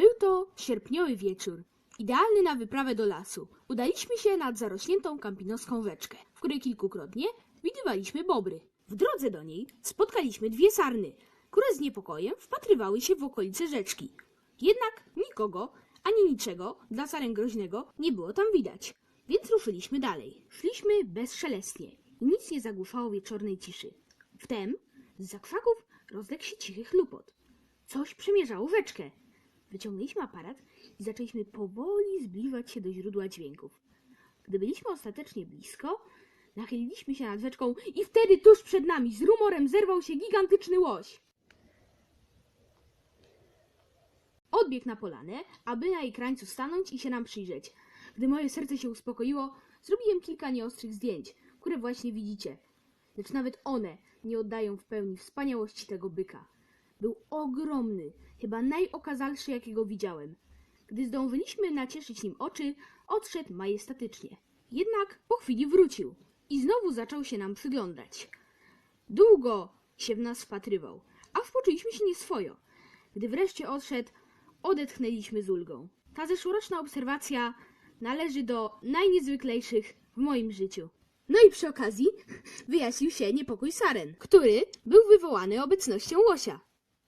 Był to sierpniowy wieczór, idealny na wyprawę do lasu. Udaliśmy się nad zarośniętą kampinoską weczkę, w której kilkukrotnie widywaliśmy bobry. W drodze do niej spotkaliśmy dwie sarny, które z niepokojem wpatrywały się w okolice rzeczki. Jednak nikogo, ani niczego dla saren groźnego nie było tam widać, więc ruszyliśmy dalej. Szliśmy bezszelestnie i nic nie zagłuszało wieczornej ciszy. Wtem z zakrzaków rozległ się cichy chlupot. Coś przemierzało rzeczkę. Wyciągnęliśmy aparat i zaczęliśmy powoli zbliżać się do źródła dźwięków. Gdy byliśmy ostatecznie blisko, nachyliliśmy się nad rzeczką i wtedy tuż przed nami z rumorem zerwał się gigantyczny łoś. Odbiegł na polanę, aby na jej krańcu stanąć i się nam przyjrzeć. Gdy moje serce się uspokoiło, zrobiłem kilka nieostrych zdjęć, które właśnie widzicie. Lecz nawet one nie oddają w pełni wspaniałości tego byka. Był ogromny, chyba najokazalszy, jakiego widziałem. Gdy zdążyliśmy nacieszyć nim oczy, odszedł majestatycznie. Jednak po chwili wrócił i znowu zaczął się nam przyglądać. Długo się w nas wpatrywał, a wpoczuliśmy się nieswojo. Gdy wreszcie odszedł, odetchnęliśmy z ulgą. Ta zeszłoroczna obserwacja należy do najniezwyklejszych w moim życiu. No i przy okazji wyjaśnił się niepokój saren, który był wywołany obecnością łosia.